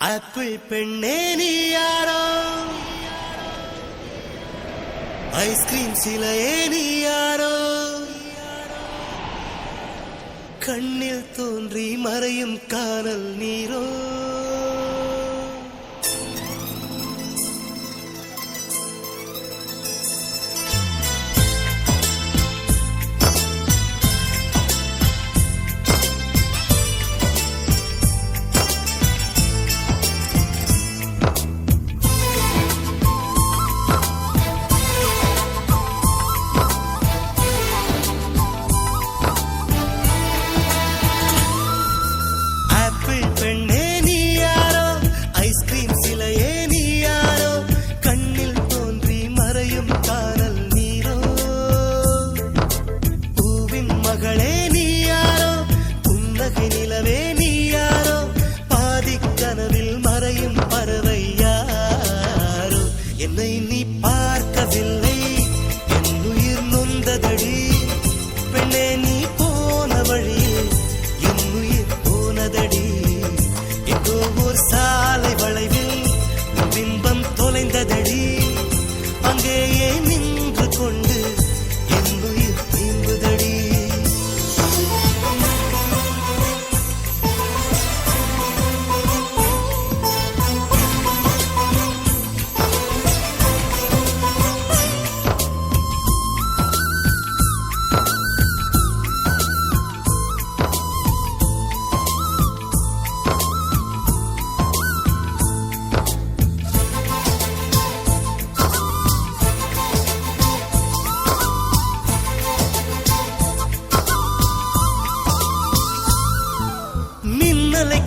Apple പെണ്ണേ നീ ആരോ ice cream ശിലയേ നീ ആരോ കണ്ണിൽ തോന്റി മറയും കാനൽ നീരോ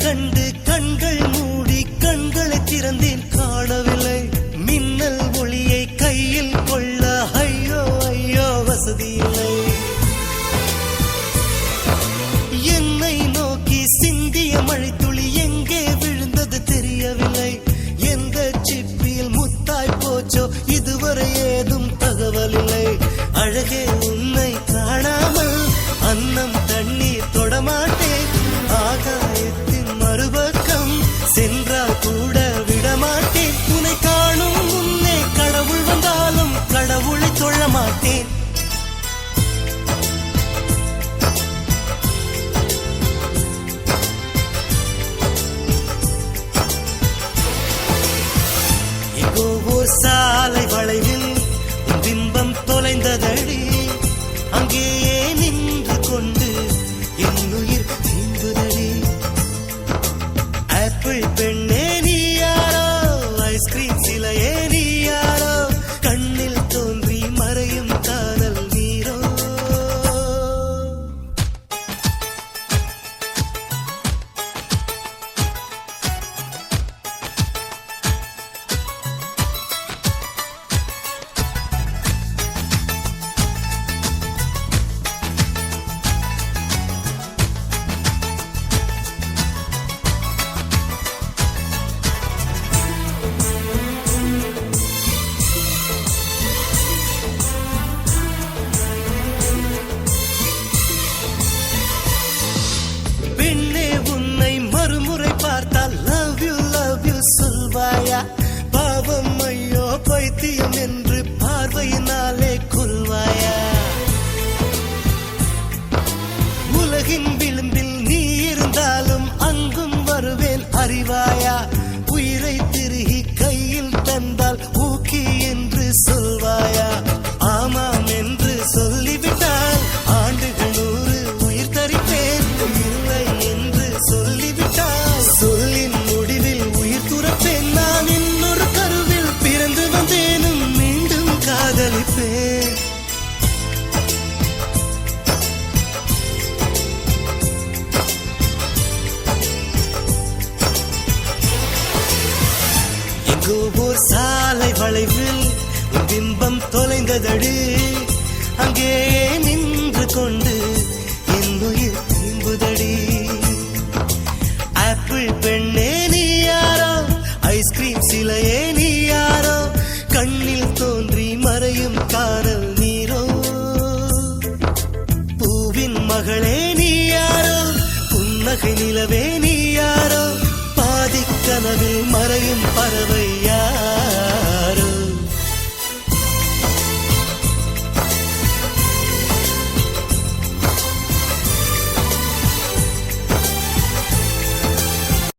கண்டு கண்கள் மூடி கண்களை திறந்தேன் காணவில்லை. மின்னல் ஒளியை கையில் கொள்ள ஐயோ ஐயோ வசதியில்லை பூவூர் சாலை வளைவில் பிம்பம் தொலைந்ததடி அங்கே தூவூர் சாலை வளைவில் பிம்பம் தொலைந்ததடி அங்கே நின்று கொண்டு என்னுயிர் திரும்புதடி ஆப்பிள் பெண்ணே நீ யாரோ? ஐஸ்கிரீம் சிலையே நீ யாரோ? கண்ணில் தோன்றி மறையும் காணல் நீரோ? பூவின் மகளே நீ யாரோ? புன்னகை நிலவே நீ கனவில் மறையும் பறவையா?